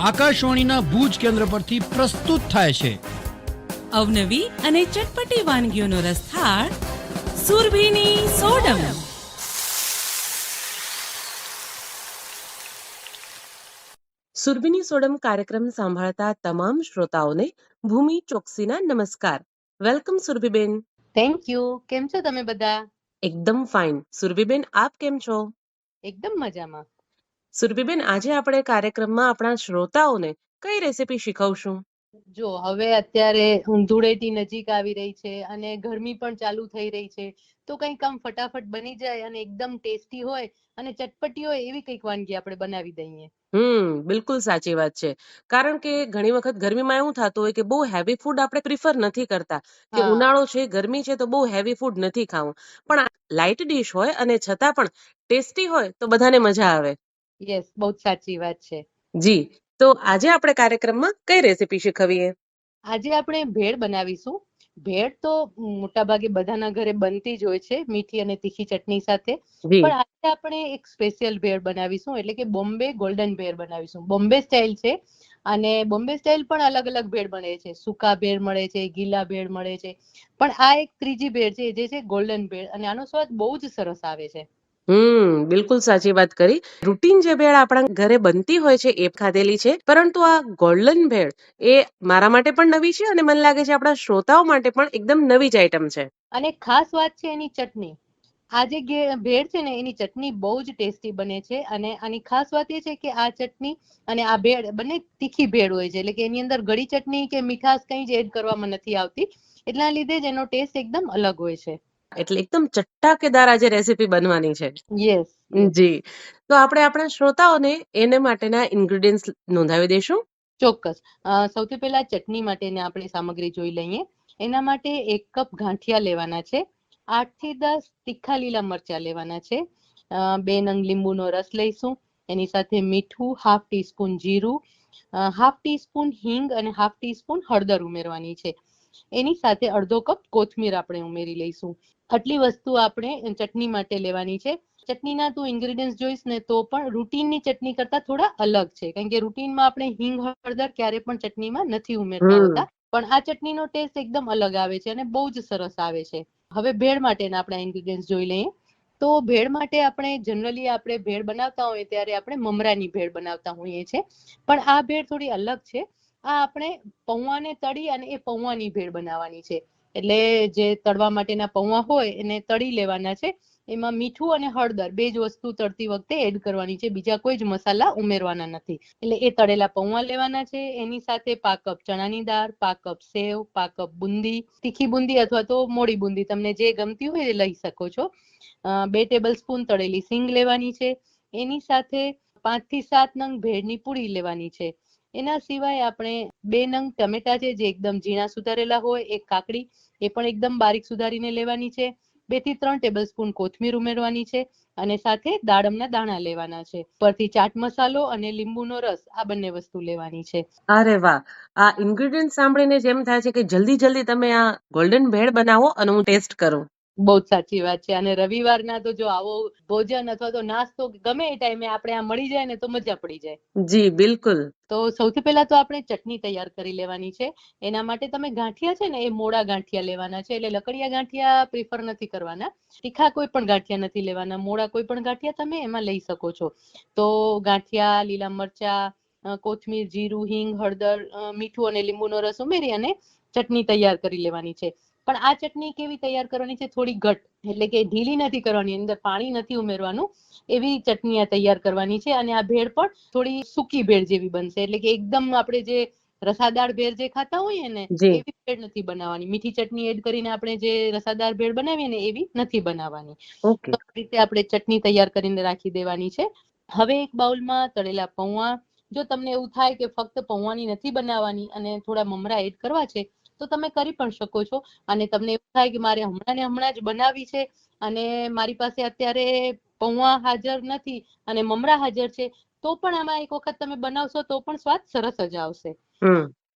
આકાશવાણીના ભુજ કેન્દ્ર પરથી પ્રસ્તુત થાય છે. અવનવી અને ચટપટી વાનગીઓનો રસથાળ સુરભીની સોડમ. સુરભીની સોડમ કાર્યક્રમ સાંભળતા તમામ શ્રોતાઓને ભૂમિ ચોકસીના નમસ્કાર. વેલકમ સુરભીબેન. થેન્ક યુ કેમ છો તમે બધા? એકદમ ફાઇન. સુરભીબેન આપ કેમ છો? એકદમ મજામાં. સુરભીબેન આજે આપણે કાર્યક્રમમાં આપણા શ્રોતાઓને કઈ રેસીપી શીખવશું? જો હવે અત્યારે ધૂળેટી નજીક આવી રહી છે અને ગરમી પણ ચાલુ થઈ રહી છે તો કંઈક આમ ફટાફટ બની જાય અને એકદમ ટેસ્ટી હોય અને ચટપટી હોય એવી કંઈક વાનગી આપણે બનાવી દઈએ. હમ બિલકુલ સાચી વાત છે. કારણ કે ઘણી વખત ગરમીમાં એવું થતું હોય કે બહુ હેવી ફૂડ આપણે પ્રિફર નથી કરતા. કે ઉનાળો છે ગરમી છે તો બહુ હેવી ફૂડ નથી ખાવું. પણ લાઇટ ડીશ હોય અને છતાં પણ ટેસ્ટી હોય તો બધાને મજા આવે. યસ બહુ જ સાચી વાત છે. જી તો આજે આપણે કાર્યક્રમમાં કઈ રેસીપી શીખવીએ? આજે આપણે ભેળ બનાવીશું. ભેળ તો મોટાભાગે બધાના ઘરે બનતી જ હોય છે મીઠી અને તીખી ચટણી સાથે. પણ આજે આપણે એક સ્પેશિયલ ભેળ બનાવીશું એટલે કે બોમ્બે ગોલ્ડન ભેળ બનાવીશું. બોમ્બે સ્ટાઇલ છે અને બોમ્બે સ્ટાઇલ પણ અલગ અલગ ભેળ બને છે. સૂકા ભેળ મળે છે ગીલા ભેળ મળે છે. પણ આ એક ત્રીજી ભેળ છે જે છે ગોલ્ડન ભેળ. અને આનો સ્વાદ બહુ જ સરસ આવે છે. હમ, બિલકુલ સાચી વાત કરી. રૂટીન જે ભેળ આપણા ઘરે બનતી હોય છે એ ખાધેલી છે, પરંતુ આ ગોલ્ડન ભેળ એ મારા માટે પણ નવી છે અને મને લાગે છે આપણા શ્રોતાઓ માટે પણ એકદમ નવી જ આઈટમ છે. અને ખાસ વાત છે એની ચટણી. આ જે ભેળ છે ને એની ચટણી બહુ જ ટેસ્ટી બને છે અને આની ખાસ વાત એ છે કે આ ચટણી અને આ ભેળ બંને તીખી ભેળ હોય છે, એટલે કે એની અંદર ગળી ચટણી કે મીઠાશ કંઈ જ એડ કરવામાં નથી આવતી. એટલા લીધે જ એનો ટેસ્ટ એકદમ અલગ હોય છે. એટલે એકદમ ચટ્ટાકેદાર આજે રેસીપી બનવાની છે. યસ જી. તો આપણે આપણા શ્રોતાઓને એને માટેના ઇન્ગ્રેડિયન્ટ્સ નોંધાવી દઈશું. ચોક્કસ. સૌથી પહેલા ચટણી માટેની આપણે સામગ્રી જોઈ લઈએ. એના માટે એક કપ ગાંઠિયા લેવાના છે. આઠથી દસ તીખા લીલા મરચા લેવાના છે. બે નંગ લીંબુનો રસ લઈશું. એની સાથે મીઠું હાફ ટીસ્પૂન જીરું હાફ ટીસ્પૂન હિંગ અને હાફ ટીસ્પૂન હળદર ઉમેરવાની છે. એની સાથે અડધો કપ કોથમીર આપણે ઉમેરી લઈશું. આટલી વસ્તુ આપણે ચટણી માટે લેવાની છે. ચટણીના તું ઇન્ગ્રીડિયન્ટ જોઈશ ને તો પણ રૂટીનની ચટણી કરતા થોડા અલગ છે. કારણ કે રૂટીનમાં આપણે હિંગ હળદર ક્યારે પણ ચટણીમાં નથી ઉમેરતા હોતા. પણ આ ચટણીનો ટેસ્ટ એકદમ અલગ આવે છે અને બહુ જ સરસ આવે છે. હવે ભેળ માટેના આપણા ઇન્ગ્રેડિયન્ટ્સ જોઈ લઈએ. તો ભેળ માટે આપણે જનરલી આપણે ભેળ બનાવતા હોઈએ ત્યારે આપણે મમરાની ભેળ બનાવતા હોઈએ છીએ. પણ આ ભેળ થોડી અલગ છે. આ આપણે પૌવાને તળી અને એ પૌવાની ભેળ બનાવવાની છે. એટલે જે તળવા માટેના પૌવા હોય એને તળી લેવાના છે. એમાં મીઠું અને હળદર બે જ વસ્તુ તળતી વખતે એડ કરવાની છે. બીજા કોઈ જ મસાલા ઉમેરવાના નથી. એટલે એ તળેલા પૌવા લેવાના છે. એની સાથે પાકપ ચણાની દાળ, પાકપ સેવ, પાકપ બુંદી, તીખી બુંદી અથવા તો મોડી બુંદી. તમને જે ગમતી હોય એ લઈ શકો છો. બે ટેબલ સ્પૂન તળેલી સિંગ લેવાની છે. એની સાથે પાંચથી સાત નંગ ભેળની પૂરી લેવાની છે. એના સિવાય આપણે બે નંગ ટમેટા છે, જે એકદમ ઝીણા સુધારેલા હોય, એક કાકડી, એ પણ એકદમ બારીક સુધારીને લેવાની છે. બેથી ત્રણ ટેબલ સ્પૂન કોથમીર ઉમેરવાની છે અને સાથે દાડમના દાણા લેવાના છે. પરથી ચાટ મસાલો અને લીંબુનો રસ, આ બંને વસ્તુ લેવાની છે. અરે વાહ! આ ઇન્ગ્રેડિયન્ટ સાંભળીને જેમ થાય છે કે જલ્દી જલ્દી તમે આ ગોલ્ડન ભેળ બનાવો અને હું ટેસ્ટ કરું. બહુ જ સાચી વાત છે. અને રવિવારના તો જો આવો ભોજન અથવા તો નાસ્તો ગમે એ ટાઈમે આપણે આ મળી જાય ને તો મજા પડી જાય. જી બિલકુલ. તો સૌથી પહેલા તો આપણે ચટણી તૈયાર કરી લેવાની છે. એના માટે તમે ગાંઠિયા છે ને એ મોડા ગાંઠિયા લેવાના છે. એટલે લકડિયા ગાંઠિયા પ્રિફર નથી કરવાના. તીખા કોઈ પણ ગાંઠિયા નથી લેવાના. મોડા કોઈ પણ ગાંઠિયા તમે એમાં લઈ શકો છો. તો ગાંઠિયા લીલા મરચા કોથમીર જીરું હિંગ હળદર મીઠું અને લીંબુનો રસ ઉમેરી અને ચટણી તૈયાર કરી લેવાની છે. પણ આ ચટણી કેવી તૈયાર કરવાની છે? થોડી ઘટ એટલે કે ઢીલી નથી કરવાની અંદર પાણી નથી ઉમેરવાનું એવી ચટણી આ તૈયાર કરવાની છે. અને આ ભેળ પણ થોડી સૂકી ભેળ જેવી બનશે. એટલે કે એકદમ આપણે જે રસાદાર ભેળ જે ખાતા હોઈએ ને એવી ભેળ નથી બનાવવાની. મીઠી ચટણી એડ કરીને આપણે જે રસાદાર ભેળ બનાવીએ ને એવી નથી બનાવવાની. તો આ રીતે આપણે ચટણી તૈયાર કરીને રાખી દેવાની છે. હવે એક બાઉલમાં તળેલા પૌવા જો તમને એવું થાય કે ફક્ત પૌવાની નથી બનાવવાની અને થોડા મમરા એડ કરવા છે તો તમે કરી પણ શકો છો. અને તમને એવું થાય કે મારે હમણાં ને હમણાં જ બનાવી છે અને મારી પાસે અત્યારે પૌવા હાજર નથી અને મમરા હાજર છે તો પણ આમાં એક વખત તમે બનાવશો તો પણ સ્વાદ સરસ જ આવશે.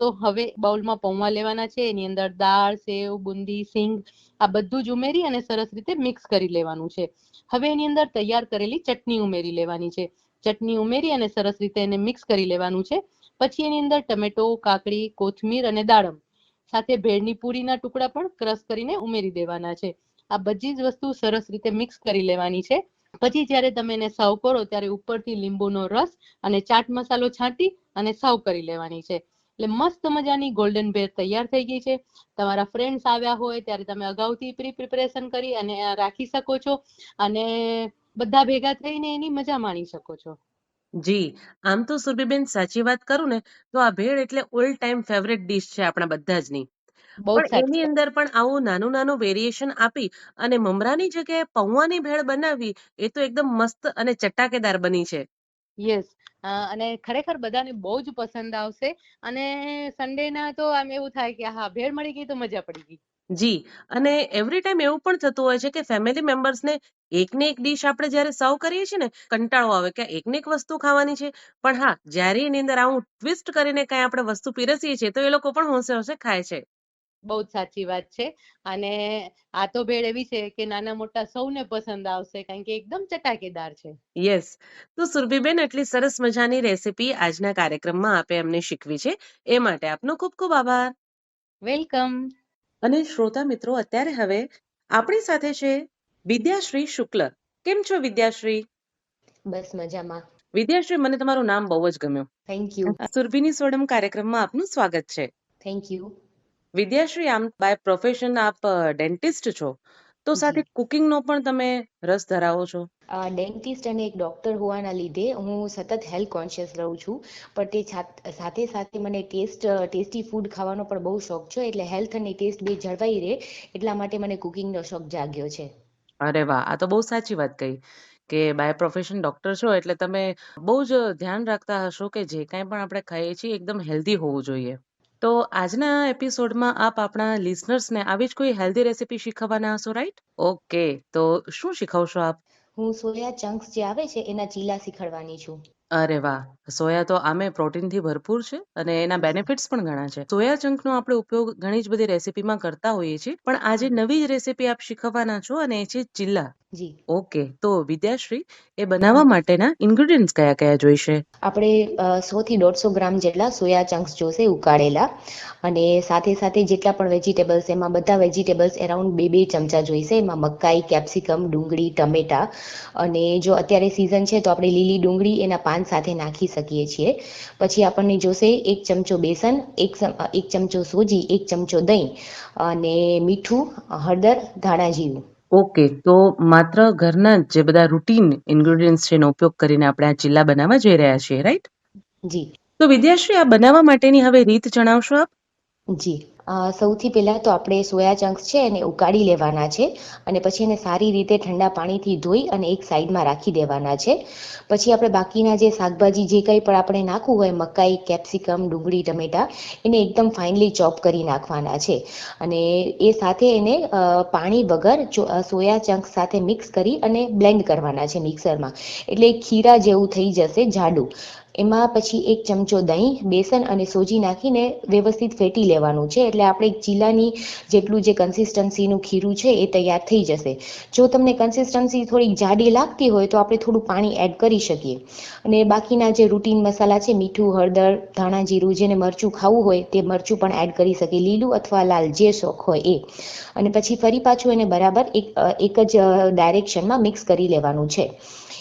તો હવે બાઉલમાં પૌવા લેવાના છે એની અંદર દાળ સેવ બુંદી સિંગ આ બધું જ ઉમેરી અને સરસ રીતે મિક્સ કરી લેવાનું છે. હવે એની અંદર તૈયાર કરેલી ચટણી ઉમેરી લેવાની છે. ચટણી ઉમેરી અને સરસ રીતે એને મિક્સ કરી લેવાનું છે. પછી એની અંદર ટમેટો કાકડી કોથમીર અને દાડમ. સાથે ભેળની પૂરીના ટુકડા પણ ક્રશ કરીને ઉમેરી દેવાના છે. આ બધી જ વસ્તુ સરસ રીતે મિક્સ કરી લેવાની છે. પછી જ્યારે તમે એને સર્વ કરો ત્યારે ઉપરથી લીંબુનો રસ અને ચાટ મસાલો છાંટી અને સર્વ કરી લેવાની છે. એટલે મસ્ત મજાની ગોલ્ડન ભેળ તૈયાર થઈ ગઈ છે. તમારા ફ્રેન્ડ્સ આવ્યા હોય ત્યારે તમે અગાઉથી પ્રી પ્રિપરેશન કરી અને રાખી શકો છો અને બધા ભેગા થઈને એની મજા માણી શકો છો. જી આમ તો સુરભીબેન સાચી વાત કરું ને તો આ ભેળ એટલે ઓલ ટાઈમ ફેવરેટ ડીશ છે આપણા બધા જની બહુ પણ સાચી એની અંદર પણ આવું નાનું નાનું વેરિએશન આપી અને મમરાની જગ્યાએ પૌવાની ભેળ બનાવી એ તો એકદમ મસ્ત અને ચટાકેદાર બની છે. યસ અને ખરેખર બધાને બહુ જ પસંદ આવશે. અને સન્ડે ના તો આમ એવું થાય કે હા ભેળ મળી ગઈ તો મજા પડી ગઈ. જી અને એવરી ટાઈમ એવું પણ થતું હોય છે કે ફેમિલી મેમ્બર્સને એકને એક ડીશ આપણે જ્યારે સર્વ કરીએ છીએ ને કંટાળો આવે કે એકને એક વસ્તુ ખાવાની છે. પણ હા જ્યારે એની અંદર આવું ટ્વિસ્ટ કરીને કાંઈ આપણે વસ્તુ પીરસીએ છીએ તો એ લોકો પણ હોંશે હોંશે ખાય છે. બહુ જ સાચી વાત છે. અને આ તો ભેળ એવી છે કે નાના મોટા સૌને પસંદ આવશે કારણ કે એકદમ ચટાકેદાર છે. યસ તો સુરભીબેન એટલી સરસ મજાની રેસીપી આજના કાર્યક્રમમાં આપે અમને શીખવી છે. એ માટે આપનો ખૂબ ખૂબ આભાર. વેલકમ અને શ્રોતા મિત્રો અત્યારે હવે આપણી સાથે છે વિદ્યાશ્રી શુક્લ. કેમ છો વિદ્યાશ્રી? બસ મજામાં. વિદ્યાશ્રી મને તમારું નામ બહુ જ ગમ્યું. થેન્ક યુ સુરભીની સોડમ કાર્યક્રમમાં આપનું સ્વાગત છે. થેન્ક યુ વિદ્યાશ્રી આમ બાય પ્રોફેશન આપ ડેન્ટિસ્ટ છો. તો સાથે કુકિંગનો પણ તમે રસ ધરાવો છો? ડેન્ટિસ્ટ અને એક ડૉક્ટર હોવાના લીધે હું સતત હેલ્થ કોન્શિયસ રહું છું પણ તે સાથે સાથે મને ટેસ્ટ ટેસ્ટી ફૂડ ખાવાનો પણ બહુ શોખ છે એટલે હેલ્થ અને ટેસ્ટ બે જળવાઈ રહે એટલા માટે મને કુકિંગનો શોખ જાગ્યો છે. અરે વાહ! આ તો બહુ સાચી વાત કહી કે બાય પ્રોફેશન ડોક્ટર છો એટલે તમે બહુ જ ધ્યાન રાખતા હશો કે જે કાંઈ પણ આપણે ખાઈએ છીએ એકદમ હેલ્ધી હોવું જોઈએ. તો આજના એપિસોડમાં આપ આપણા લિસનર્સને આવી જ કોઈ હેલ્ધી રેસીપી શીખવવાના હશો રાઈટ? ઓકે તો શું શીખવશો આપ? હું સોયા ચંક્સ જે આવે છે એના ચીલા શીખવાડવાની છું. અરે વાહ સોયા તો આમે પ્રોટીનથી ભરપૂર છે અને એના બેનિફિટ્સ પણ ઘણા છે. સોયા ચંકનો આપણે ઉપયોગ ઘણી જ બધી રેસીપીમાં કરતા હોઈએ છીએ પણ આજે નવી જ રેસીપી આપ શીખવવાના છો અને એ છે ચિલ્લા જી. ઓકે તો વિદ્યાશ્રી એ બનાવવા માટેના ઇન્ગ્રેડિયન્ટ્સ કયા કયા જોઈશે? આપણે સો થી દોઢસો ગ્રામ જેટલા સોયા ચંક્સ જોશે ઉકાળેલા અને સાથે સાથે જેટલા પણ વેજીટેબલ્સ એમાં બધા વેજીટેબલ્સ એરાઉન્ડ બે બે ચમચા જોઈશે. એમાં મકાઈ કેપ્સિકમ ડુંગળી ટમેટા અને જો અત્યારે સિઝન છે તો આપણે લીલી ડુંગળી એના પાન સાથે નાખી શકીએ છીએ. પછી આપણને જોશે એક ચમચો બેસન એક એક ચમચો સોજી એક ચમચો દહીં અને મીઠું હળદર ધાણા જીરું. ઓકે તો માત્ર ઘરના જ જે બધા રૂટીન ઇન્ગ્રેડિયન્ટ્સ છે એનો ઉપયોગ કરીને આપણે આ ચિલ્લા બનાવવા જઈ રહ્યા છીએ રાઈટ જી. તો વિદ્યાશ્રી આ બનાવવા માટેની હવે રીત જણાવશો આપ? જી. સૌથી પહેલાં તો આપણે સોયા ચંક્સ છે એને ઉકાળી લેવાના છે અને પછી એને સારી રીતે ઠંડા પાણીથી ધોઈ અને એક સાઈડમાં રાખી દેવાના છે. પછી આપણે બાકીના જે શાકભાજી જે કંઈ પણ આપણે નાખવું હોય, મકાઈ, કેપ્સિકમ, ડુંગળી, ટમેટા, એને એકદમ ફાઇનલી ચોપ કરી નાખવાના છે. અને એ સાથે એને પાણી વગર સોયા ચંક્સ સાથે મિક્સ કરી અને બ્લેન્ડ કરવાના છે મિક્સરમાં. એટલે ખીરા જેવું થઈ જશે જાડું એમાં પછી એક ચમચો દહીં, બેસન અને સોજી નાખીને વ્યવસ્થિત ફેટી લેવાનું છે. એટલે આપણે એક ચીલાની જેટલું જે કન્સિસ્ટન્સીનું ખીરું છે એ તૈયાર થઈ જશે. જો તમને કન્સિસ્ટન્સી થોડીક જાડી લાગતી હોય તો આપણે થોડું પાણી એડ કરી શકીએ. અને બાકીના જે રૂટીન મસાલા છે, મીઠું, હળદર, ધાણા જીરું, જેને મરચું ખાવું હોય તે મરચું પણ એડ કરી શકીએ. લીલું અથવા લાલ, જે શોખ હોય એ. અને પછી ફરી પાછું એને બરાબર એક એક જ ડાયરેક્શનમાં મિક્સ કરી લેવાનું છે.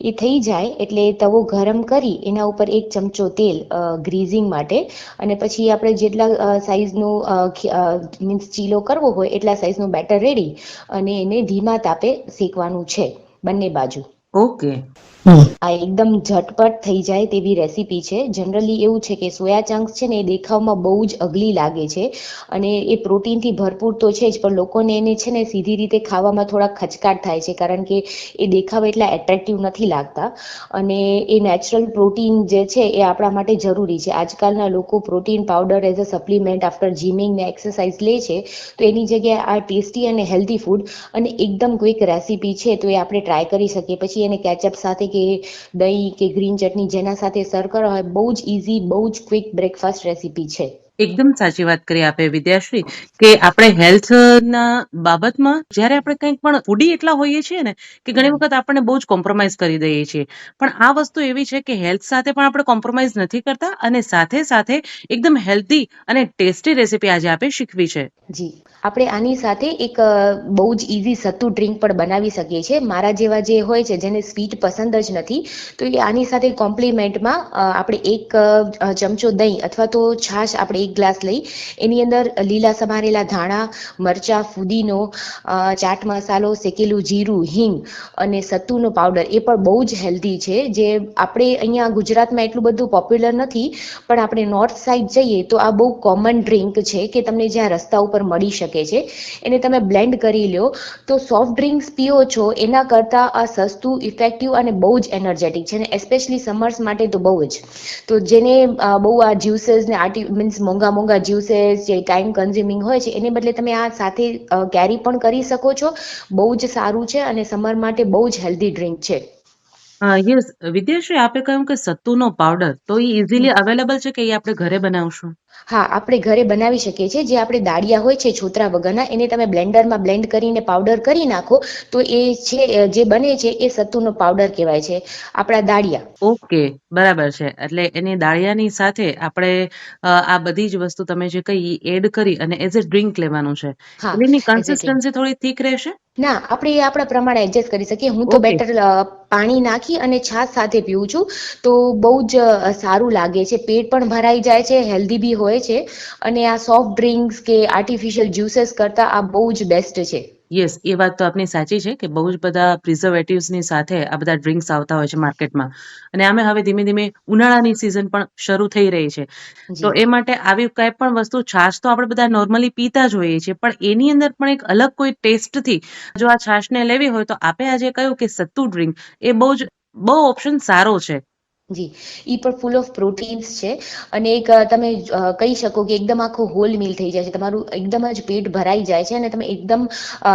એ થઈ જાય એટલે તવો ગરમ કરી એના ઉપર એક ચમચો તેલ ગ્રીઝિંગ માટે. અને પછી આપણે જેટલા સાઇઝનો મીન્સ ચીલો કરવો હોય એટલા સાઈઝનું બેટર રેડી. અને એને ધીમા તાપે શેકવાનું છે બંને બાજુ. ઓકે. આ એકદમ ઝટપટ થઈ જાય તેવી રેસીપી છે. જનરલી એવું છે કે સોયા ચંક્સ છે ને એ દેખાવમાં બહુ જ અગલી લાગે છે અને એ પ્રોટીનથી ભરપૂર તો છે જ, પણ લોકોને એને છે ને સીધી રીતે ખાવામાં થોડા ખચકાટ થાય છે, કારણ કે એ દેખાવ એટલા એટ્રેક્ટિવ નથી લાગતા. અને એ નેચરલ પ્રોટીન જે છે એ આપણા માટે જરૂરી છે. આજકાલના લોકો protein powder as a supplement after gymming ને એક્સરસાઇઝ લે છે, તો એની જગ્યાએ આ ટેસ્ટી અને હેલ્ધી ફૂડ અને એકદમ ક્વિક રેસીપી છે, તો એ આપણે ટ્રાય કરી શકીએ. પછી એને કેચઅપ સાથે કે દહીં કે ગ્રીન ચટણી જેના સાથે સર્વ કરવા હોય, બહુ જ ઇઝી બહુ જ ક્વિક બ્રેકફાસ્ટ રેસીપી છે. એકદમ સાચી વાત કરી આપે વિદ્યાશ્રી કે આપણે હેલ્થ ના બાબતમાં જ્યારે આપણે કંઈક પણ ફૂડી એટલા હોઈએ છીએ ને કે ઘણી વખત આપણને બહુ જ કોમ્પ્રોમાઇઝ કરી દઈએ છીએ. પણ આ વસ્તુ એવી છે કે હેલ્થ સાથે પણ આપણે કોમ્પ્રોમાઇઝ નથી કરતા અને સાથે સાથે એકદમ હેલ્ધી અને ટેસ્ટી રેસીપી આજે આપે શીખવી છે. જી. આપણે આની સાથે એક બહુ જ ઇઝી સત્તુ ડ્રિંક પણ બનાવી શકીએ છીએ. મારા જેવા જે હોય છે જેને સ્વીટ પસંદ જ નથી તો એ આની સાથે કોમ્પ્લિમેન્ટમાં આપણે એક ચમચો દહીં અથવા તો છાશ આપણે એક ગ્લાસ લઈ. એની અંદર લીલા સમારેલા ધાણા, મરચાં, ફુદીનો ચાટ મસાલો, શેકેલું જીરું, હિંગ અને સત્તુનો પાવડર. એ પણ બહુ જ હેલ્ધી છે. જે આપણે અહીંયા ગુજરાતમાં એટલું બધું પોપ્યુલર નથી, પણ આપણે નોર્થ સાઈડ જઈએ તો આ બહુ કોમન ડ્રિંક છે કે તમને જ્યાં રસ્તા ઉપર મળી શકે છે. એને તમે બ્લેન્ડ કરી લો. તો સોફ્ટ ડ્રિંક્સ પીઓ છો, એના કરતાં આ સસ્તું, ઇફેક્ટિવ અને બહુ જ એનર્જેટિક છે. અને એસ્પેશિયલી સમર્સ માટે તો બહુ જ. તો જેને બહુ આ જ્યુસીસ ને આર્ટી મીન્સ મોંઘા મોંઘા જ્યુસેસ જે ટાઈમ કન્ઝ્યુમિંગ હોય છે એને બદલે તમે આ સાથે કેરી પણ કરી શકો છો. બહુ જ સારું છે અને સમર માટે બહુ જ હેલ્ધી ડ્રિંક છે. યસ વિદ્યાશ્રી આપે કહ્યું કે સત્તુનો પાવડર તો એ ઇઝીલી અવેલેબલ છે કે એ આપણે ઘરે બનાવશું? હા આપણે ઘરે બનાવી શકીએ છીએ. જે આપણે દાળિયા હોય છે છોતરા વગરના એને તમે બ્લેન્ડરમાં બ્લેન્ડ કરીને પાવડર કરી નાખો તો એ છે જે બને છે એ સત્તુનો પાવડર કહેવાય છે આપણા દાળિયા. ઓકે બરાબર છે. એટલે એની દાળિયાની સાથે આપણે આ બધી જ વસ્તુ તમે જે કહી એડ કરી અને એઝ અ ડ્રિંક લેવાનું છે એની. કન્સિસ્ટન્સી થોડી થીક રહેશે? ના આપણે એ આપણા પ્રમાણે એડજસ્ટ કરી શકીએ. હું તો બેટર પાણી નાખી અને છાશ સાથે પીવું છું તો બહુ જ સારું લાગે છે. પેટ પણ ભરાઈ જાય છે હેલ્ધી બી હોય છે અને આ સોફ્ટ ડ્રિંક્સ કે આર્ટિફિશિયલ જ્યુસેસ કરતા આ બહુ જ બેસ્ટ છે. યસ એ વાત તો આપની સાચી છે કે બહુ જ બધા પ્રિઝર્વેટિવ્સની સાથે આ બધા ડ્રિંક્સ આવતા હોય છે માર્કેટમાં અને આમે હવે ધીમે ધીમે ઉનાળાની સિઝન પણ શરૂ થઈ રહી છે. તો એ માટે આવી કઈ પણ વસ્તુ છાશ તો આપણે બધા નોર્મલી પીતા જ હોઈએ છીએ પણ એની અંદર પણ એક અલગ કોઈ ટેસ્ટથી જો આ છાશને લેવી હોય તો આપે આજે કહ્યું કે સત્તુ ડ્રિંક એ બહુ જ બહુ ઓપ્શન સારો છે. જી. ઈ પણ ફૂલ ઓફ પ્રોટીન્સ છે. અને એક તમે કહી શકો કે એકદમ આખો હોલ મીલ થઈ જાય છે. તમારું એકદમ જ પેટ ભરાઈ જાય છે અને તમે એકદમ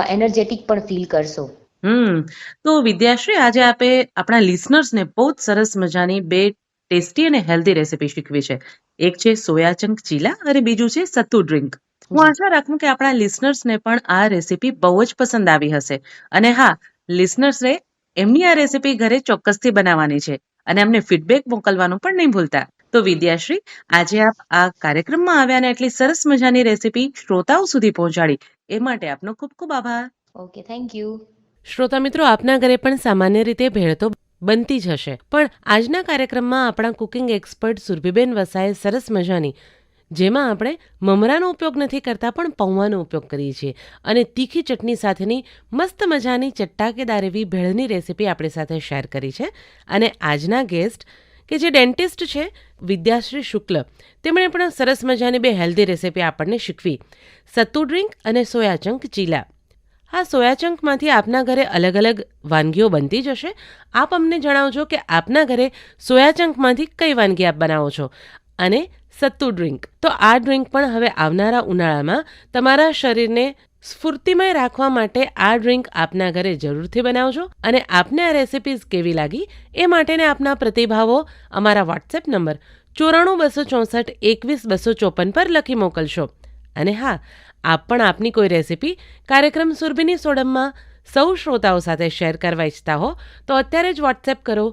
એનર્જેટિક પણ ફીલ કરશો. હમ. તો વિદ્યાશ્રી આજે આપે આપણા લિસનર્સને બહુ જ સરસ મજાની બે ટેસ્ટી અને હેલ્ધી રેસીપી શીખવી છે. એક છે સોયા ચંક ચીલા અને બીજું છે સત્તુ ડ્રિંક હું આશા રાખું કે આપણા લિસનર્સને પણ આ રેસીપી બહુ જ પસંદ આવી હશે. અને હા લિસનર્સને એમની આ રેસીપી ઘરે ચોક્કસથી બનાવવાની છે. અને અમને ફીડબેક મોકલવાનું પણ નહીં ભૂલતા. તો વિદ્યાશ્રી આજે આપ આ કાર્યક્રમમાં આવ્યા અને એટલી સરસ મજાની રેસીપી શ્રોતાઓ સુધી પહોંચાડી. એ માટે આપનો ખૂબ ખૂબ આભાર. ઓકે થેન્ક યુ શ્રોતા મિત્રો આપના ઘરે પણ સામાન્ય રીતે ભેળ તો બનતી જ હશે. પણ આજના કાર્યક્રમમાં આપણા કુકિંગ એક્સપર્ટ સુરભીબેન વસાએ સરસ મજાની જેમાં આપણે મમરાનો ઉપયોગ નથી કરતા, પણ પૌવાનો ઉપયોગ કરીએ છીએ. અને તીખી ચટણી સાથેની મસ્ત મજાની ચટ્ટાકેદાર એવી ભેળની રેસીપી આપણી સાથે શેર કરી છે. અને આજના ગેસ્ટ, કે જે ડેન્ટિસ્ટ છે, વિદ્યાશ્રી શુક્લ, તેમણે પણ સરસ મજાની બે હેલ્ધી રેસીપી આપણને શીખવી. સત્તુ ડ્રિંક અને સોયાચંક ચીલા. હા સોયાચંકમાંથી આપના ઘરે અલગ અલગ વાનગીઓ બનતી જ હશે. આપ અમને જણાવજો કે આપના ઘરે સોયાચંકમાંથી કઈ વાનગી આપ બનાવો છો? અને સત્તુ ડ્રિંક. તો આ ડ્રિંક પણ હવે આવનારા ઉનાળામાં તમારા શરીરને સ્ફૂર્તિમય રાખવા માટે આ ડ્રિંક આપના ઘરે જરૂરથી બનાવજો અને આપને આ રેસિપીઝ કેવી લાગી એ માટેને આપના પ્રતિભાવો અમારા વોટ્સએપ નંબર ચોરાણું બસો ચોસઠ એકવીસ બસો ચોપન પર લખી મોકલશો. અને હા, આપ પણ આપની કોઈ રેસિપી કાર્યક્રમ સુરભીની સોડમમાં સૌ શ્રોતાઓ સાથે શેર કરવા ઈચ્છતા હો તો અત્યારે જ વોટ્સએપ કરો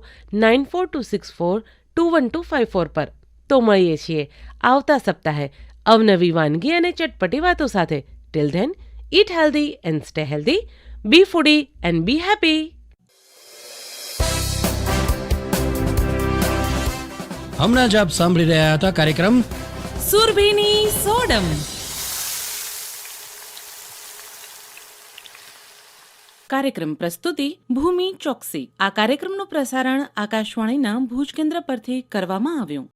nine four two six four two one two five four પર. તો મળીએ છીએ આવતા સપ્તાહે અવનવી વાનગી અને ચટપટી વાતો સાથે. Till then eat healthy and stay healthy be foodie and be happy હમણાં જ આપ સાંભળી રહ્યા હતા કાર્યક્રમ સુરભીની સોડમ. કાર્યક્રમ પ્રસ્તુતિ ભૂમિ ચોકસી. આ કાર્યક્રમનું પ્રસારણ આકાશવાણીના ભુજ કેન્દ્ર પરથી કરવામાં આવ્યું.